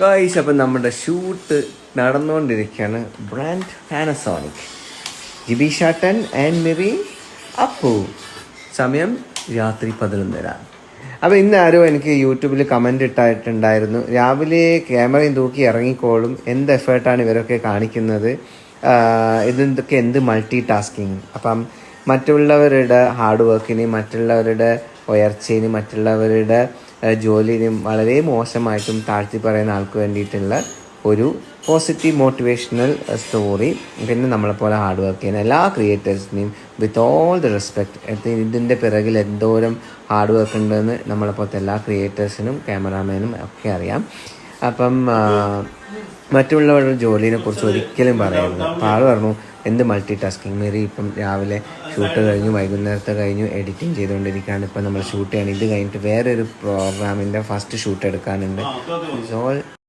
Guys അപ്പം നമ്മുടെ shoot നടന്നുകൊണ്ടിരിക്കുകയാണ്. ബ്രാൻഡ് പാനസോണിക് ജിബി ഷാട്ടൻ ആൻഡ് മെറി അപ്പു സമയം രാത്രി പതിനൊന്നര. അപ്പോൾ ഇന്ന് ആരോ എനിക്ക് യൂട്യൂബിൽ കമന്റ് ഇട്ടായിട്ടുണ്ടായിരുന്നു. രാവിലെ ക്യാമറയും തൂക്കി ഇറങ്ങിക്കോളും. എന്ത് എഫേർട്ടാണ് ഇവരൊക്കെ കാണിക്കുന്നത്? ഇതൊക്കെ എന്ത് മൾട്ടി ടാസ്കിങ് അപ്പം മറ്റുള്ളവരുടെ ഹാർഡ് വർക്കിന് മറ്റുള്ളവരുടെ ഉയർച്ചയിന് മറ്റുള്ളവരുടെ ജോലിനും വളരെ മോശമായിട്ടും താഴ്ത്തി പറയുന്ന ആൾക്ക് വേണ്ടിയിട്ടുള്ള ഒരു പോസിറ്റീവ് മോട്ടിവേഷണൽ സ്റ്റോറി പിന്നെ നമ്മളെപ്പോലെ ഹാർഡ് വർക്ക് ചെയ്യുന്ന എല്ലാ ക്രിയേറ്റേഴ്സിനെയും വിത്ത് ഓൾ ദ റെസ്പെക്ട് ഇതിന്റെ പിറകിൽ എന്തോരം ഹാർഡ് വർക്ക് ഉണ്ടെന്ന് നമ്മളെപ്പോലത്തെ എല്ലാ ക്രിയേറ്റേഴ്സിനും ക്യാമറാമാനും ഒക്കെ അറിയാം. അപ്പം മറ്റുള്ളവരുടെ ജോലിനെ കുറിച്ച് ഒരിക്കലും പറയരുത്. അപ്പോൾ പറഞ്ഞു എന്ത് മൾട്ടി ടാസ്കിങ് മേരി ഇപ്പം രാവിലെ ഷൂട്ട് കഴിഞ്ഞു വൈകുന്നേരത്തെ കഴിഞ്ഞു എഡിറ്റിംഗ് ചെയ്തുകൊണ്ടിരിക്കുകയാണ്. ഇപ്പം നമ്മൾ ഷൂട്ട് ചെയ്യണം. ഇത് കഴിഞ്ഞിട്ട് വേറൊരു പ്രോഗ്രാമിന്റെ ഫസ്റ്റ് ഷൂട്ട് എടുക്കാനുണ്ട്. ഓൾ